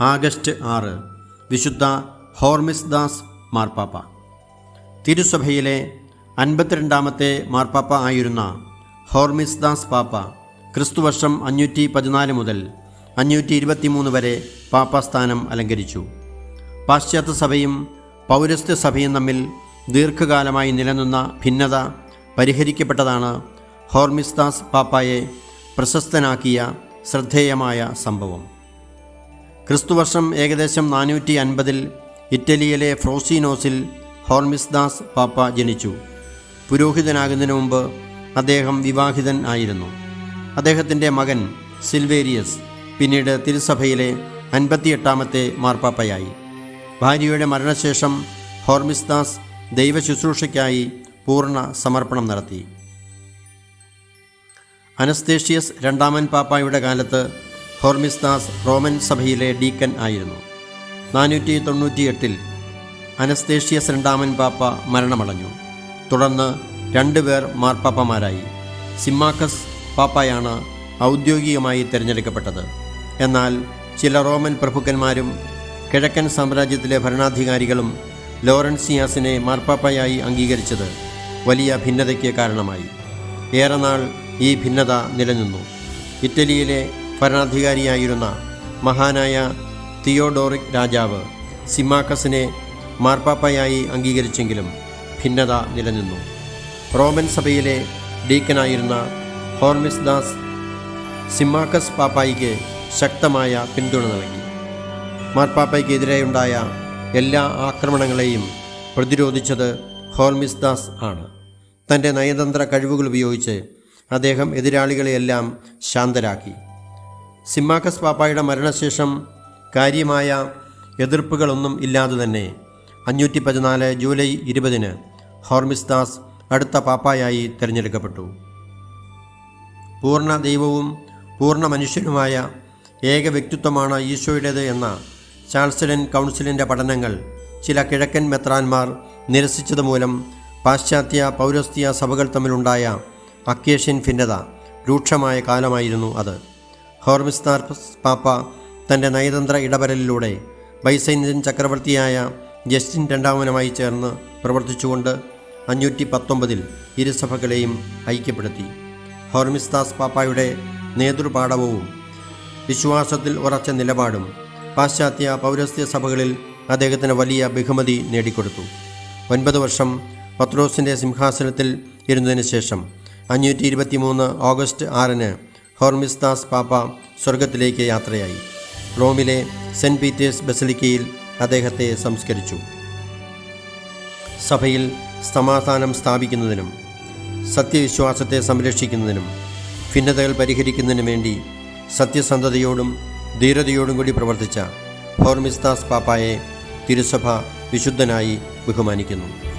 August ആറ് വിശുദ്ധ ഹോർമിസ് ദാസ് മാർപ്പാപ്പ. തിരുസഭയിലെ അൻപത്തിരണ്ടാമത്തെ മാർപ്പാപ്പ ആയിരുന്ന ഹോർമിസ് ദാസ് പാപ്പ ക്രിസ്തുവർഷം അഞ്ഞൂറ്റി പതിനാല് മുതൽ അഞ്ഞൂറ്റി ഇരുപത്തിമൂന്ന് വരെ പാപ്പാസ്ഥാനം അലങ്കരിച്ചു. പാശ്ചാത്യ സഭയും പൗരസ്ത്യ സഭയും തമ്മിൽ ദീർഘകാലമായി നിലനിന്ന ഭിന്നത പരിഹരിക്കപ്പെട്ടതാണ് ഹോർമിസ്ദാസ് പാപ്പായെ പ്രശസ്തനാക്കിയ ശ്രദ്ധേയമായ സംഭവം. ക്രിസ്തുവർഷം ഏകദേശം നാനൂറ്റി അൻപതിൽ ഇറ്റലിയിലെ ഫ്രോസിനോസിൽ ഹോർമിസ്ദാസ് പാപ്പ ജനിച്ചു. പുരോഹിതനാകുന്നതിന് മുമ്പ് അദ്ദേഹം വിവാഹിതൻ ആയിരുന്നു. അദ്ദേഹത്തിന്റെ മകൻ സിൽവേരിയസ് പിന്നീട് തിരുസഭയിലെ അൻപത്തിയെട്ടാമത്തെ മാർപ്പാപ്പയായി. ഭാര്യയുടെ മരണശേഷം ഹോർമിസ്ദാസ് ദൈവശുശ്രൂഷയ്ക്കായി പൂർണ സമർപ്പണം നടത്തി. അനസ്തേഷ്യസ് രണ്ടാമൻ പാപ്പായുടെ കാലത്ത് ഹോർമിസ്ദാസ് റോമൻ സഭയിലെ ഡീക്കൻ ആയിരുന്നു. നാനൂറ്റി തൊണ്ണൂറ്റിയെട്ടിൽ അനസ്തേഷ്യസ് രണ്ടാമൻ പാപ്പ മരണമടഞ്ഞു. തുടർന്ന് രണ്ടുപേർ മാർപ്പാപ്പമാരായി. സിമ്മാക്കസ് പാപ്പയാണ് ഔദ്യോഗികമായി തിരഞ്ഞെടുക്കപ്പെട്ടത്. എന്നാൽ ചില റോമൻ പ്രഭുക്കന്മാരും കിഴക്കൻ സാമ്രാജ്യത്തിലെ ഭരണാധികാരികളും ലോറൻസിയാസിനെ മാർപ്പാപ്പയായി അംഗീകരിച്ചത് വലിയ ഭിന്നതയ്ക്ക് കാരണമായി. ഏറെ നാൾ ഈ ഭിന്നത നിലനിന്നു. ഇറ്റലിയിലെ ഭരണാധികാരിയായിരുന്ന മഹാനായ തിയോഡോറിക് രാജാവ് സിമാക്കസിനെ മാർപ്പാപ്പയായി അംഗീകരിച്ചെങ്കിലും ഭിന്നത നിലനിന്നു. റോമൻ സഭയിലെ ഡീക്കനായിരുന്ന ഹോർമിസ് ദാസ് സിമാക്കസ് പാപ്പായിക്ക് ശക്തമായ പിന്തുണ നൽകി. മാർപ്പാപ്പയ്ക്കെതിരെയുണ്ടായ എല്ലാ ആക്രമണങ്ങളെയും പ്രതിരോധിച്ചത് ഹോർമിസ് ദാസ് ആണ്. തന്റെ നയതന്ത്ര കഴിവുകൾ ഉപയോഗിച്ച് അദ്ദേഹം എതിരാളികളെയെല്ലാം ശാന്തരാക്കി. സിമ്മാക്കസ് പാപ്പായുടെ മരണശേഷം കാര്യമായ എതിർപ്പുകളൊന്നും ഇല്ലാതെ തന്നെ അഞ്ഞൂറ്റി പതിനാല് ജൂലൈ ഇരുപതിന് ഹോർമിസ് ദാസ് അടുത്ത പാപ്പായായി തിരഞ്ഞെടുക്കപ്പെട്ടു. പൂർണ ദൈവവും പൂർണ മനുഷ്യനുമായ ഏക വ്യക്തിത്വമാണ് ഈശോയുടേത് എന്ന ചാൾസഡൻ കൗൺസിലിന്റെ പഠനങ്ങൾ ചില കിഴക്കൻ മെത്രാന്മാർ നിരസിച്ചതുമൂലം പാശ്ചാത്യ പൗരസ്ത്യ സഭകൾ തമ്മിലുണ്ടായ അക്കേഷ്യൻ ഭിന്നത രൂക്ഷമായ കാലമായിരുന്നു അത്. ഹോർമിസ്താർ പാപ്പ തന്റെ നയതന്ത്ര ഇടപെടലിലൂടെ ബൈസൈന്യൻ ചക്രവർത്തിയായ ജസ്റ്റിൻ രണ്ടാമനുമായി ചേർന്ന് പ്രവർത്തിച്ചുകൊണ്ട് അഞ്ഞൂറ്റി പത്തൊമ്പതിൽ ഇരുസഭകളെയും ഐക്യപ്പെടുത്തി. ഹോർമിസ്താസ് പാപ്പായുടെ നേതൃപാഠവും വിശ്വാസത്തിൽ ഉറച്ച നിലപാടും പാശ്ചാത്യ പൗരസ്ത്യ സഭകളിൽ അദ്ദേഹത്തിന് വലിയ ബഹുമതി നേടിക്കൊടുത്തു. ഒൻപത് വർഷം പത്രോസിന്റെ സിംഹാസനത്തിൽ ഇരുന്നതിന് ശേഷം അഞ്ഞൂറ്റി ഇരുപത്തി മൂന്ന് ഓഗസ്റ്റ് ആറിന് ഹോർമിസ്താസ് പാപ്പ സ്വർഗത്തിലേക്ക് യാത്രയായി. റോമിലെ സെന്റ് പീറ്റേഴ്സ് ബസലിക്കയിൽ അദ്ദേഹത്തെ സംസ്കരിച്ചു. സഭയിൽ സമാധാനം സ്ഥാപിക്കുന്നതിനും സത്യവിശ്വാസത്തെ സംരക്ഷിക്കുന്നതിനും ഭിന്നതകൾ പരിഹരിക്കുന്നതിനു വേണ്ടി സത്യസന്ധതയോടും ധീരതയോടും കൂടി പ്രവർത്തിച്ച ഹോർമിസ്താസ് പാപ്പായെ തിരുസഭ വിശുദ്ധനായി ബഹുമാനിക്കുന്നു.